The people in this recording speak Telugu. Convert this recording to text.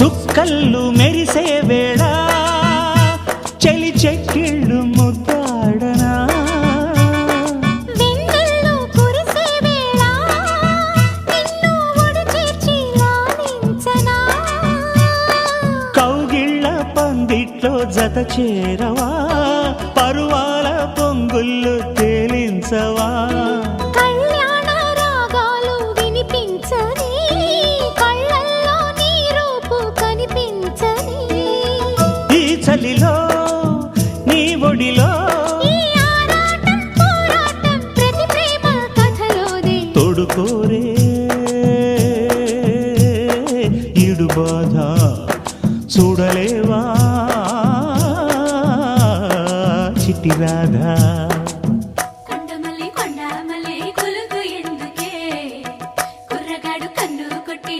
సుక్కల్లు మెరిసే వేళ చెలి చెక్కిళ్ళు ముద్దాడనా? కౌగిళ్ళ పందిట్లో జత చేరవా పరువాల పొంగుళ్ళు తేలించవా? ఒడిలో తొడుకోరే. ఇడు బాధ చూడలేవా? చిట్టి రాధా. కొండమల్లి కొండమల్లి కొలుగు ఎందుకే? కుర్రగాడు కన్ను కొట్టి